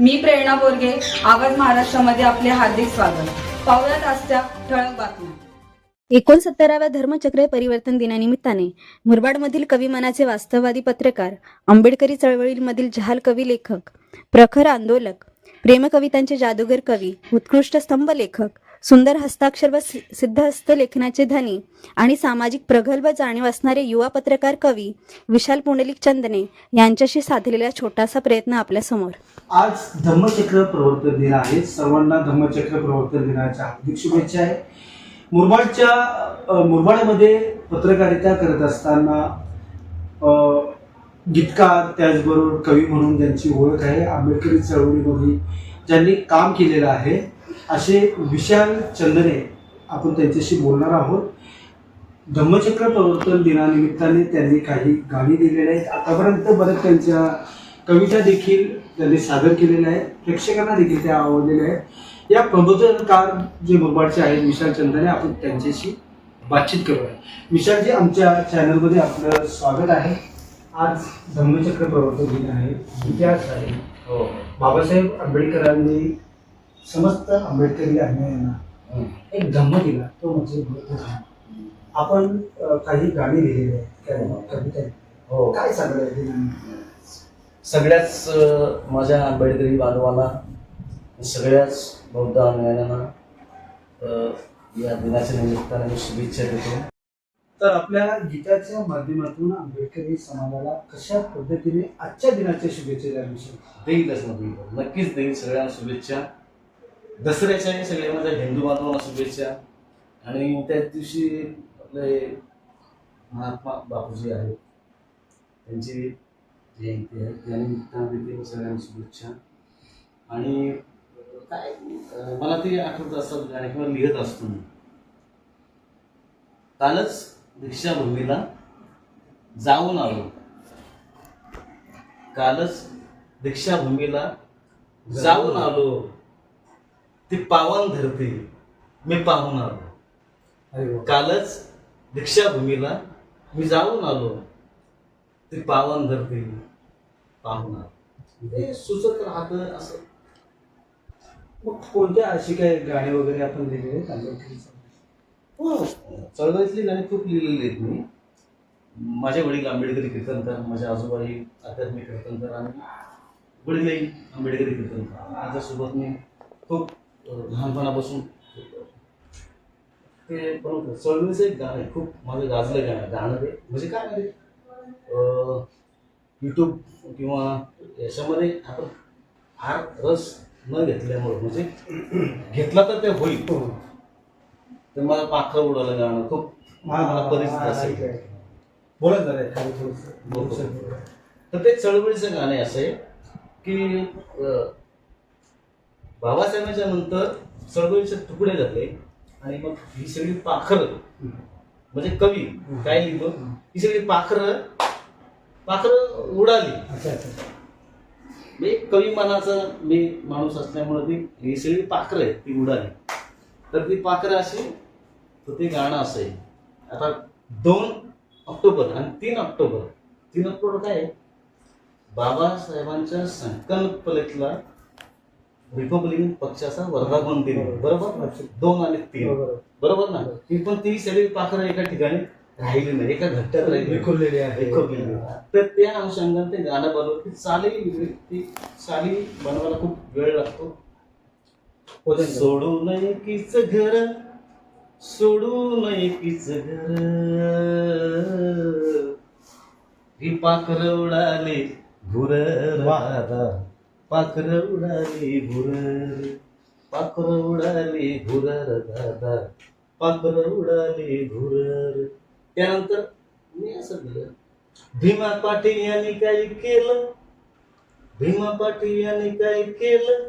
मी प्रेरणा बोरगे आवाज महाराष्ट्रामध्ये आपले हार्दिक स्वागत. पाहुयात आजच्या ठळक बातम्या. एकोणसत्तराव्या धर्मचक्र परिवर्तन दिनानिमित्ताने मुरबाडमधील कविमनाचे वास्तववादी पत्रकार आंबेडकरी चळवळीमधील जहाल कवी लेखक प्रखर आंदोलक प्रेमकवितांचे जादूगर कवी उत्कृष्ट स्तंभ लेखक सुंदर हस्ताक्षर व सिद्धहस्त लेखनाचे धनी आणि सामाजिक प्रगल्भ जाणीव असणारे युवा पत्रकार कवी विशाल पुंडलिक चंदने यांच्याशी साधलेला छोटासा प्रयत्न आपल्यासमोर. आज धम्मचक्र प्रवर्तन दिन आहे. सर्वांना धम्मचक्र प्रवर्तन दिनाच्या हार्दिक शुभेच्छा आहे. मुरबाडच्या मुरबाडमध्ये पत्रकारिता करत असताना गीतकार त्याचबरोबर कवी म्हणून ज्यांची ओळख आहे आंबेडकरी चळवळीमध्ये ज्यांनी काम केलेलं आहे असे विशाल चंदने आपण त्यांच्याशी बोलणार आहोत. धम्मचक्र प्रवर्तन दिनानिमित्ताने त्यांनी काही गाणी दिलेली आहेत. आतापर्यंत बरं त्यांच्या कविता देखील त्यांनी सादर केलेल्या आहेत. प्रेक्षकांना देखील त्या आवडलेल्या आहेत. या प्रबोधनकार जे मुरबाडचे आहेत विशाल चंदने आपण त्यांच्याशी बातचीत करूया. विशालजी आमच्या चॅनलमध्ये आपलं स्वागत आहे. आज धम्मचक्र प्रवर्तन दिन आहे. इतिहास आहे हो. बाबासाहेब आंबेडकरांनी समस्त आंबेडकरी अन्यायांना एक धम्म दिला. तो म्हणजे बुद्ध धम्म. आपण काही गाणी लिहिलेली आहेत काही कविता. हो. काय ते? सगळ्याच माझ्या आंबेडकरी बांधवांना सगळ्याच बौद्ध अनुयायांना या दिनाच्या निमित्ताने मी शुभेच्छा देतो. तर आपल्या गीताच्या माध्यमातून आंबेडकरी समाजाला कशा पद्धतीने आजच्या दिनाच्या शुभेच्छा द्या विषय देईलच ना देईल. नक्कीच देईल सगळ्यांना शुभेच्छा. दसऱ्याच्याही सगळ्या माझ्या हिंदू बांधवांना शुभेच्छा. आणि त्याच दिवशी आपले महात्मा बापूजी आहेत. त्यांची जयंती आहे. त्यानिमित्ताने देखील सगळ्यांना शुभेच्छा. आणि काय मला ते आठवत असतात गाणे किंवा लिहित असतो मी. कालच दीक्षाभूमीला जाऊन आलो. कालच दीक्षाभूमीला जाऊन आलो. ती पावन धरती. मी पाहून आलो. कालच दीक्षाभूमीला मी जाऊन आलो. ती पावन धरती पाहून आलो. ते सुचत राहतं असं. मग कोणत्या अशी काय गाणी वगैरे आपण लिहिलेले समाजाची? हो चळवळीतली गाणी खूप लिहिलेली आहेत मी. माझे वडील आंबेडकरी कीर्तनकार माझ्या आजोबाई आध्यात्मिक कीर्तनकार आणि वडीलही आंबेडकरी कीर्तनकार. माझ्यासोबत मी खूप लहानपणापासून. ते बनवतो चळवळीचं एक गाणं आहे. खूप माझं गाजलं गाणं. गाणं ते. म्हणजे काय म्हणजे? यूट्यूब किंवा याच्यामध्ये आपण फार रस न घेतल्यामुळं म्हणजे घेतला तर ते होईल. हो. तर मला पाखरं उडालं गाणं. खूप मला परिचित असेल ऐकलंय. बोला जरा एखादं थोडंसं. बोलतो. तर ते चळवळीचं गाणं असं आहे की बाबासाहेबांच्या नंतर चळवळीचे तुकडे झाले आणि मग ही सगळी पाखर म्हणजे कवी काय लिहितो? ही सगळी पाखर पाखर उडाली. अच्छा अच्छा. मी कवी मनाचा मी माणूस असल्यामुळे ती ही सगळी पाखरं आहेत ती उडाली. तर ती पाखरं अशी तर ते गाणं असं आहे. आता दोन ऑक्टोबर आणि तीन ऑक्टोबर. तीन ऑक्टोबर काय आहे? बाबासाहेबांच्या संकल्पनेतला रिपब्लिकन पक्षाचा वर्धापन दिन बरोबर. दोन आणि तीन. बरोबर. ना? ती पण ती सगळी पाखरं एका ठिकाणी राहिली नाही एका घट्ट्यात राहिली विखुरलेली आहे. विखुरलेली. तर त्या अनुषंगाने ते गाणं बनवलं ती चाली ती चाली बनवायला खूप वेळ लागतो. सोडू नये कीच घर सोडू नये कीच घर. ही पाखर उडाले भुर राधा. पाखर उडाली भुरर पाखर उडाली भुरर दादा. पाखर उडाली भुरर त्यानंतर मी असं दिलं भीमा पाटील यांनी काय केलं. भीमा पाटील यांनी काय केलं.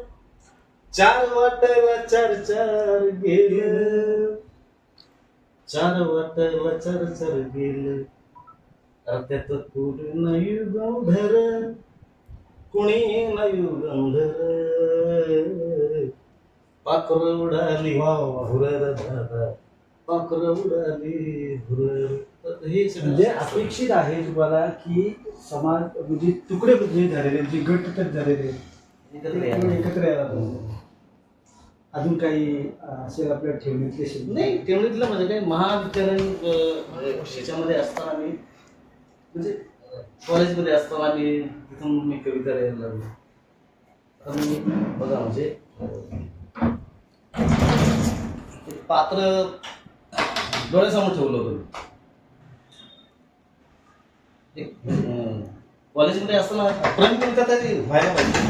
चार वाटायला चार चार गेलं. चार वाटायला चार चार गेलं. त्यात पूर्ण नाही धर कुणी गंधर पाखर उडाली. भुरर दादा पाखर उडाली भुरर तर हे म्हणजे अपेक्षित आहे तुम्हाला की समाज म्हणजे तुकडे म्हणजे झालेले जे गट झालेले एकत्र यायला. एकत्र यायला पाहिजे. अजून काही असेल आपल्या ठेवणीतले शब्द नाही तेवढीतलं म्हणजे काय महाविद्यालयीन अं, याच्यामध्ये असताना मी म्हणजे कॉलेजमध्ये असताना मी तिथून मी कविता लिहायला लागलो. तर मी बघा म्हणजे पात्र डोळ्यासमोर ठेवलं होतं एक कॉलेजमध्ये असताना प्रेम कविता तरी व्हायला पाहिजे.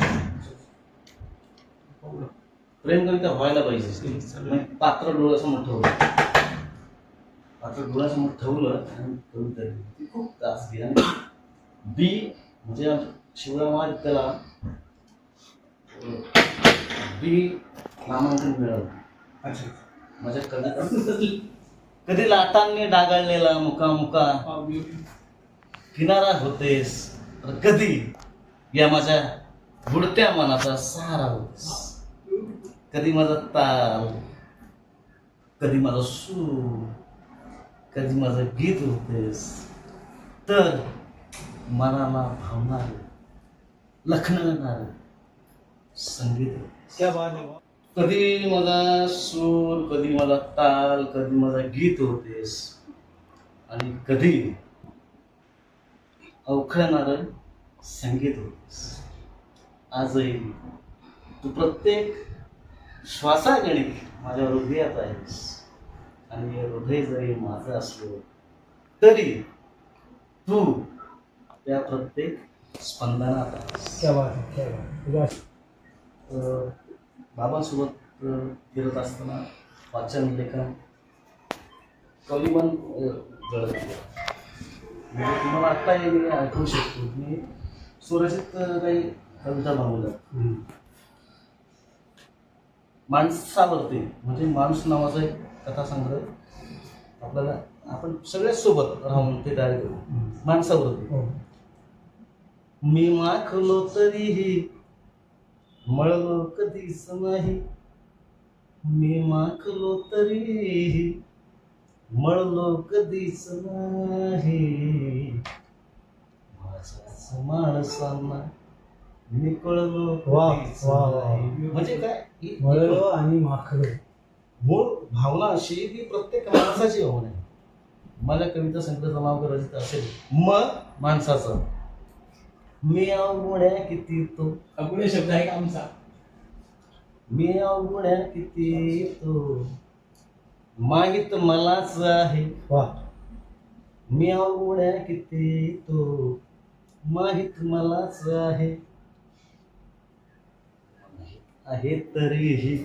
प्रेम कविता व्हायला पाहिजे. पात्र डोळ्यासमोर ठेवलं. पात्र डोळ्यासमोर ठेवलं आणि कविता ती खूप गाजली आणि बी म्हणजे शिवराय महाविद्याला बी नामांकन मिळालं. अच्छा. माझ्या कविता कधी लाटांनी डागाळलेला मुका मुका किनारा होतेस तर कधी? या माझ्या बुडत्या मनाचा सहारा होतेस. कधी माझा ताल कधी माझा सूर कधी माझं गीत होतेस. तर मनाला भावणार लखनणार संगीत. क्या बात आहे कधी माझा सूर कधी माझा ताल कधी माझा गीत होतेस आणि कधी अवखळणार संगीत होतेस आजही तू प्रत्येक श्वासागणी माझ्या हृदयात आहेस. आणि हे हृदय जरी माझं असलो तरी तू त्या प्रत्येक स्पंदनात आहेस क्या बात आहे क्या बात आहे. तुझ्या अ, बाबांसोबत अ, फिरत असताना वाचन लेखन कविमन अ, जळत गेलं. म्हणजे तुम्हाला आत्ताही मी आठवू शकतो मी सुरक्षित काही कविता बनवल्या हम्म. माणसावरती म्हणजे माणूस नावाचा एक कथासंग्रह आपल्याला आपण सगळ्याच सोबत राहून ते तयार करू हम्म. माणसावरती हो. मी माखलो तरीही मळलो कधीच नाही. मी माखलो तरीही मळलो कधीच नाही. माझ्याच माणसांना मी कळलो वा, कधीच वा, वा. नाही. म्हणजे काय? ही- मळलो आणि माखलो. मूळ भावना अशी की प्रत्येक माणसाची भावना आहे. माझ्या कविता संकटाचं नाव करायचं असेल म माणसाचं. मी अवगुण्या किती तो अपुणे शब्द आहे का आमचा? मी अवगुण्या किती तो मागित मलाच आहे. वा. मी अवगुण्या किती तो माहीत मलाच आहे. आहे तरीही.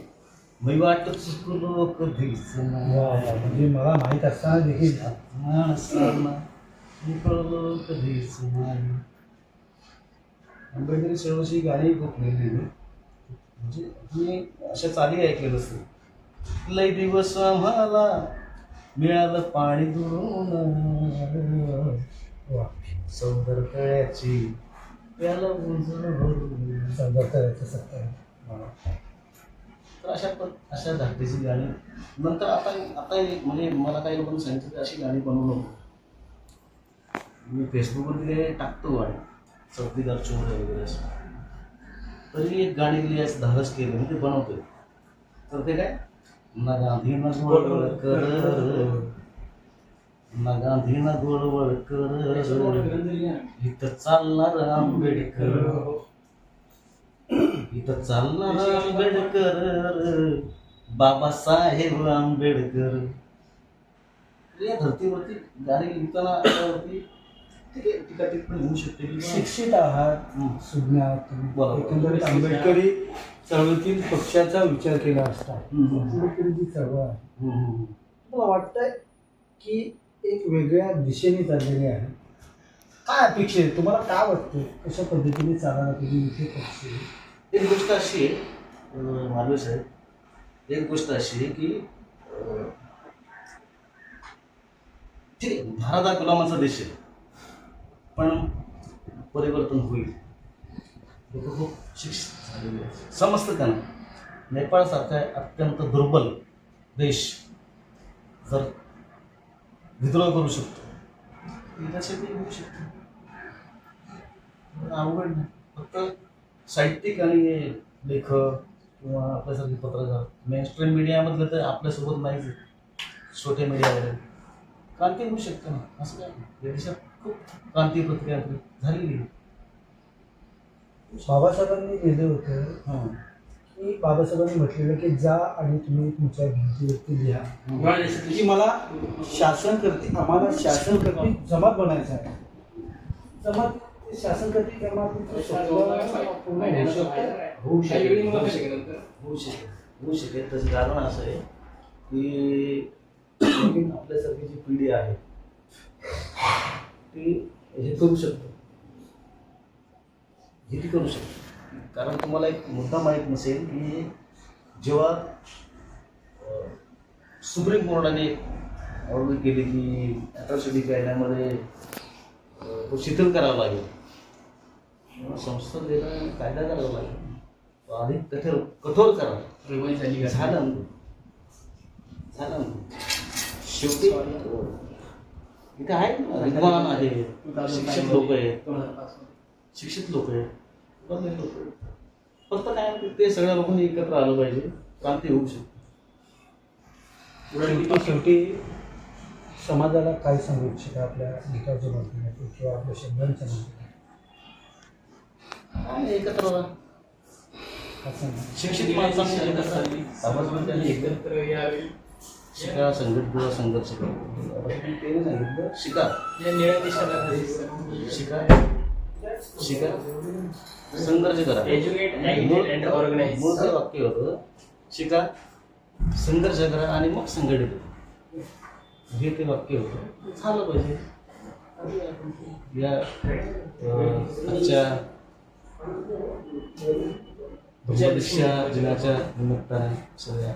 मी वाट चुकलो कधीच. म्हणजे मला माहीत असताना देखील माणसांना कधीच नाही आंबेडकरी चळवळीची गाणी खूप लिहिली म्हणजे मी अशा चाली ऐकले नसते लय दिवस आम्हाला मिळालं पाणी दुरून. सौंदर सत्य आहे. वा. तर अशा पण अशा धाकटीची गाणी. नंतर आता आता म्हणजे मला काही लोकांनी सांगितलं की अशी गाणी बनवू नको. मी फेसबुकवरती काही टाकतो गाणी. चौकीदार चोर वगैरे असं. तरी एक गाणी लिहिली असं धाडस केलं मी ते बनवतोय. तर ते काय? ना गांधी ना गोळवळ कर ना गांधी ना गोळवळ कर इथं चालणार आंबेडकर. इथं चालणार आंबेडकर. बाबासाहेब आंबेडकर. या धर्तीवरती गाणी लिहिताना त्यावरती ठीक आहे टीका टिप्पणी होऊ शकते की बा- शिक्षित आहात. सुज्ञ आहात तुम्ही. बरोबर. एकंदरीत आंबेडकरी चळवळीतील पक्षाचा विचार केला असता हम्म. आंबेडकरी जी चळवळ आहे. मला वाटतंय की एक वेगळ्या दिशेने चाललेली आहे काय अपेक्षा आहे तुम्हाला काय वाटतं कशा पद्धतीने चालणार तुम्ही इथे पक्ष? एक गोष्ट अशी आहे अं, मालवे साहेब एक गोष्ट अशी आहे की अं, ठीक आहे भारत हा गुलामाचा देश आहे पण परिवर्तन होईल. लोक खूप शिक्षित झालेले समजतं त्यांना नेपाळसारखा अत्यंत दुर्बल देश जर विद्रोह करू शकतो. विकासाची होऊ शकतो. अवघड नाही. फक्त साहित्यिक आणि लेखक किंवा आपल्यासारखे पत्रकार मेन स्ट्रीम मीडियामधलं तर आपल्यासोबत नाहीच. छोट्या मीडियावर क्रांती होऊ शकते ना. असं काय नाही. खूप क्रांती प्रक्रिया झालेली आहे. बाबासाहेबांनी लिहिलं होतं हां. की बाबासाहेबांनी म्हटलेलं की जा आणि तुम्ही तुमच्या भिंतीवरती लिहा. की मला शासन करते आम्हाला शासन करते जमात बनायचं आहे. जमात शासन करते जमात होऊ शकते? होऊ शकेल होऊ शकेल होऊ शकेल होऊ शकेल तसं कारण असं आहे की नवीन आपल्यासारखी जी पिढी आहे ती हे करू शकते. हे ती करू शकते. कारण तुम्हाला एक मुद्दा माहीत नसेल की जेव्हा सुप्रीम कोर्टाने ऑर्डर केली की अट्रॉसिटी कायद्यामध्ये तो शिथिल करावा लागेल. किंवा संसदेला कायदा करावा लागेल. तो अधिक कठोर कठोर करा झालं. झालं. शेवटी इथे आहे? ना, विद्वान आहे शिक्षित लोक आहेत. शिक्षित लोक आहेत. लोक आहेत. फक्त काय ते सगळ्या लोकांनी एकत्र आलं पाहिजे. क्रांती होऊ शकते. शेवटी शेवटी समाजाला काय सांगू इच्छिता आपल्या गीताच्या माध्यमातून किंवा आपल्या शब्दांच्या माध्यमातून काय एकत्र राहा. काय सांगू? शिक्षित माणसांनी एकत्र आली समाजमध्ये एकत्र शिका संघटित किंवा संघर्ष करा. आपण ते सांगितलं शिका शिका शिका संघर्ष करा. Educate, agitate and organize. मूळ मूळ वाक्य होतं शिका संघर्ष करा आणि मग संघटित. हे ते वाक्य होतं. झालं पाहिजे. या आजच्या धर्मदीक्षा दिनाच्या निमित्ताने सगळ्या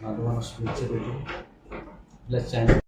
नातवांना शुभेच्छा देतो आपल्या चॅनल